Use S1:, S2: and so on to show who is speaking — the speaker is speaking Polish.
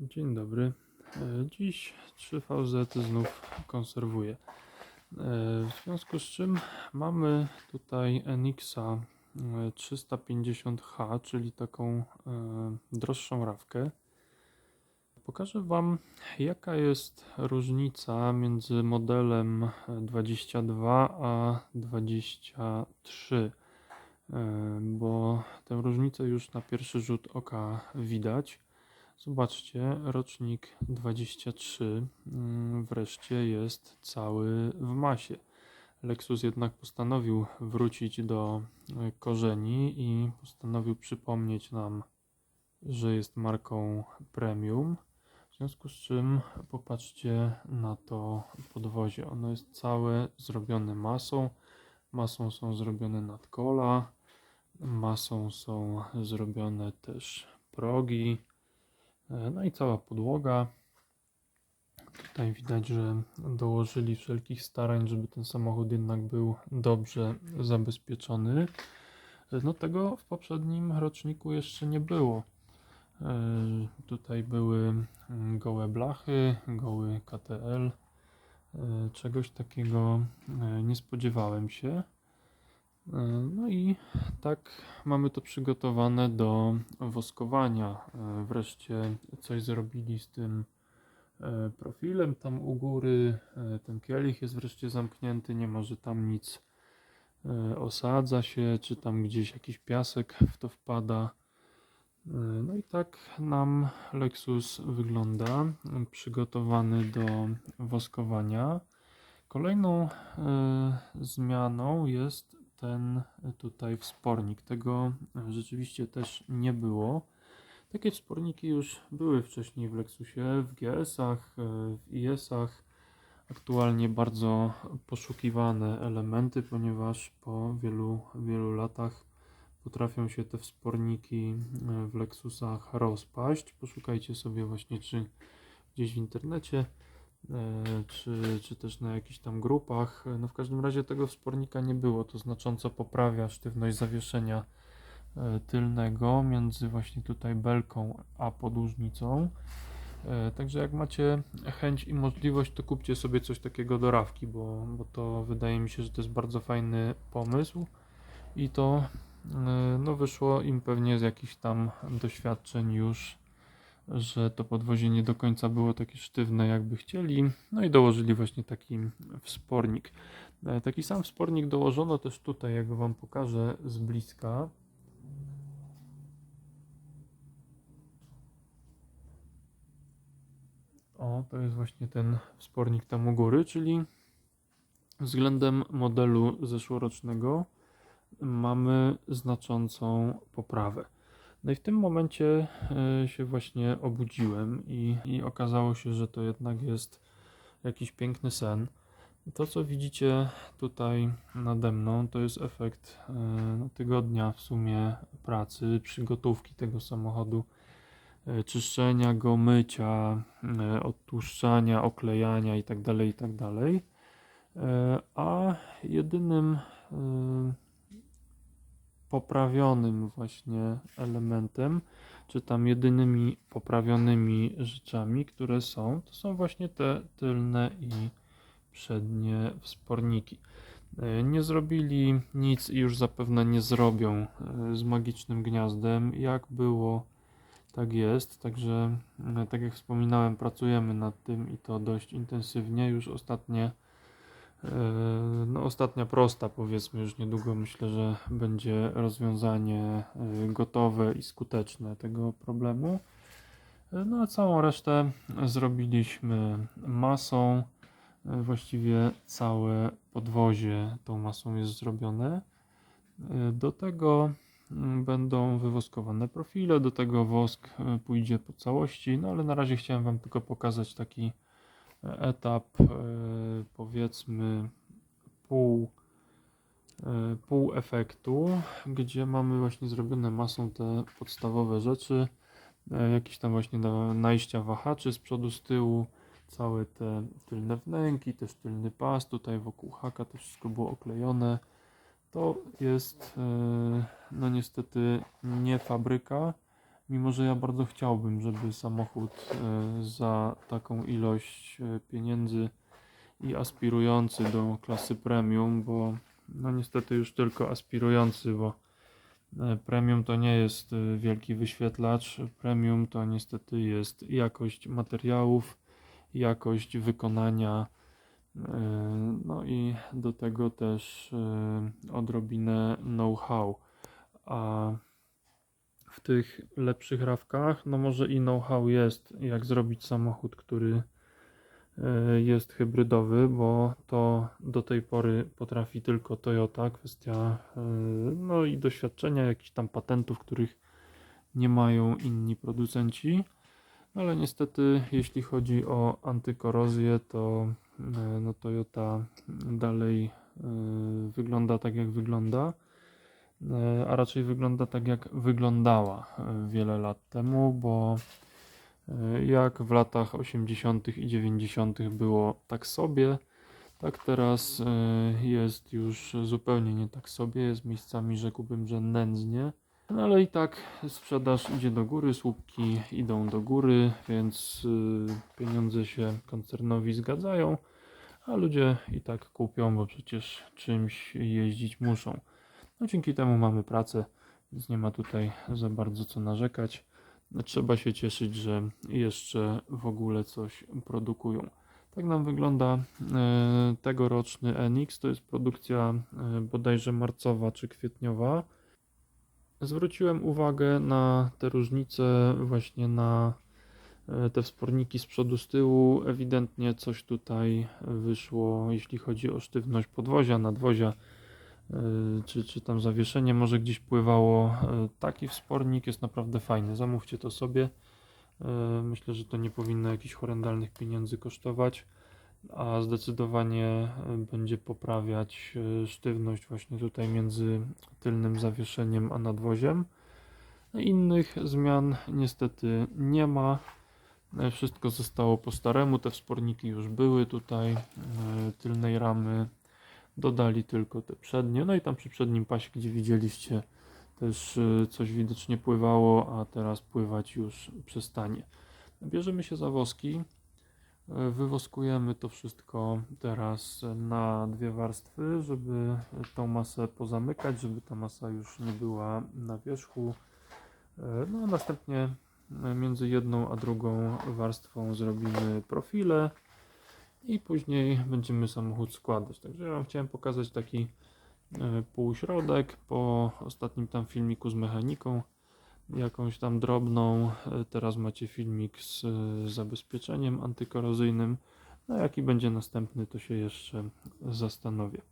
S1: Dzień dobry. E, Dziś 3VZ znów konserwuję. E, W związku z czym mamy tutaj Enixa e, 350H, czyli taką e, droższą rawkę. Pokażę Wam, jaka jest różnica między modelem 22 a 23, e, bo tę różnicę już na pierwszy rzut oka widać. Zobaczcie, rocznik 23 mm, wreszcie jest cały w masie. Lexus jednak postanowił wrócić do e, korzeni i postanowił przypomnieć nam, że jest marką premium. W związku z czym popatrzcie na to podwozie. Ono jest całe zrobione masą. Masą są zrobione nadkola, masą są zrobione też progi. E, No i cała podłoga. Tutaj widać, że dołożyli wszelkich starań, żeby ten samochód jednak był dobrze zabezpieczony. E, No tego w poprzednim roczniku jeszcze nie było. E, Tutaj były mm, gołe blachy, goły KTL. Czegoś takiego nie spodziewałem się. E, No i tak mamy to przygotowane do woskowania. E, Wreszcie coś zrobili z tym e, profilem tam u góry. Ten kielich jest wreszcie zamknięty, nie ma, że tam nic osadza się, czy tam gdzieś jakiś piasek w to wpada. No i tak nam Lexus wygląda, przygotowany do woskowania. Kolejną zmianą jest ten tutaj wspornik. Tego e, rzeczywiście też nie było. Takie wsporniki już były wcześniej w Lexusie, w GS-ach, e, w IS-ach. Aktualnie bardzo poszukiwane elementy, ponieważ po wielu, wielu latach potrafią się te wsporniki e, w Lexusach rozpaść. Poszukajcie sobie właśnie, czy gdzieś w internecie, e, czy, czy też na jakichś tam grupach. No w każdym razie tego wspornika nie było. To znacząco poprawia sztywność zawieszenia e, tylnego między właśnie tutaj belką a podłużnicą. E, Także jak macie chęć i możliwość, to kupcie sobie coś takiego do rawki, bo, bo to wydaje mi się, że to jest bardzo fajny pomysł i to e, no wyszło im pewnie z jakichś tam doświadczeń już, że to podwozie nie do końca było takie sztywne jakby chcieli, no i dołożyli właśnie taki wspornik. E, Taki sam wspornik dołożono też tutaj, jak wam pokażę z bliska. O, to jest właśnie ten wspornik tam u góry, czyli względem modelu zeszłorocznego mamy znaczącą poprawę. No i w tym momencie e, się właśnie obudziłem i, i okazało się, że to jednak jest jakiś piękny sen. To, co widzicie tutaj nade mną, to jest efekt e, no, tygodnia w sumie pracy, przygotówki tego samochodu e, czyszczenia go, mycia, odtłuszczania, oklejania itd. itd. E, A jedynym poprawionym właśnie elementem, czy tam jedynymi poprawionymi rzeczami, które są, to są właśnie te tylne i przednie wsporniki. E, Nie zrobili nic i już zapewne nie zrobią e, z magicznym gniazdem. Jak było, tak jest. Także, e, tak jak wspominałem, pracujemy nad tym i to dość intensywnie. Już ostatnie, no ostatnia prosta, powiedzmy, już niedługo myślę, że będzie rozwiązanie e, gotowe i skuteczne tego problemu. E, No a całą resztę zrobiliśmy masą. Właściwie całe podwozie tą masą jest zrobione. Do tego mm, będą wywoskowane profile, do tego wosk pójdzie po całości, no ale na razie chciałem Wam tylko pokazać taki etap, e, powiedzmy pół, e, pół efektu, gdzie mamy właśnie zrobione masą te podstawowe rzeczy, e, jakieś tam właśnie najścia wahaczy z przodu, z tyłu, całe te tylne wnęki, też tylny pas, tutaj wokół haka to wszystko było oklejone. To jest no niestety nie fabryka, Mimo, że ja bardzo chciałbym, żeby samochód e, za taką ilość e, pieniędzy i aspirujący do klasy premium, bo no niestety już tylko aspirujący, bo e, premium to nie jest wielki wyświetlacz, premium to niestety jest jakość materiałów, jakość wykonania, no i do tego też odrobinę know-how. A tych lepszych rawkach, no może i know-how jest, jak zrobić samochód, który e, jest hybrydowy, bo to do tej pory potrafi tylko Toyota. Kwestia e, no i doświadczenia, jakichś tam patentów, których nie mają inni producenci. Ale niestety, jeśli chodzi o antykorozję, to e, no, Toyota dalej wygląda tak, jak wygląda. E, A raczej wygląda tak, jak wyglądała e, wiele lat temu, bo e, jak w latach 80. i 90. było tak sobie, tak teraz jest już zupełnie nie tak sobie. Jest miejscami, rzekłbym, że nędznie. No ale i tak sprzedaż idzie do góry, słupki idą do góry, więc pieniądze się koncernowi zgadzają, a ludzie i tak kupią, bo przecież czymś jeździć muszą. No dzięki temu mamy pracę, więc nie ma tutaj za bardzo co narzekać. Trzeba się cieszyć, że jeszcze w ogóle coś produkują. Tak nam wygląda e, tegoroczny NX. To jest produkcja e, bodajże marcowa czy kwietniowa. Zwróciłem uwagę na te różnice, właśnie na e, te wsporniki z przodu, z tyłu. Ewidentnie coś tutaj wyszło, jeśli chodzi o sztywność podwozia, nadwozia, e, czy, czy tam zawieszenie może gdzieś pływało. E, Taki wspornik jest naprawdę fajny. Zamówcie to sobie. E, Myślę, że to nie powinno jakichś horrendalnych pieniędzy kosztować, a zdecydowanie e, będzie poprawiać e, sztywność właśnie tutaj między tylnym zawieszeniem a nadwoziem. Innych zmian niestety nie ma. E, Wszystko zostało po staremu. Te wsporniki już były tutaj. e, Tylnej ramy dodali tylko te przednie. No i tam przy przednim pasie, gdzie widzieliście, też e, coś widocznie pływało, a teraz pływać już przestanie. Bierzemy się za woski. E, Wywoskujemy to wszystko teraz na dwie warstwy, żeby tą masę pozamykać, żeby ta masa już nie była na wierzchu. E, No a następnie między jedną a drugą warstwą zrobimy profile i później będziemy samochód składać. Także ja Wam chciałem pokazać taki e, półśrodek po ostatnim tam filmiku z mechaniką jakąś tam drobną. E, Teraz macie filmik z e, zabezpieczeniem antykorozyjnym. No jaki będzie następny, to się jeszcze zastanowię.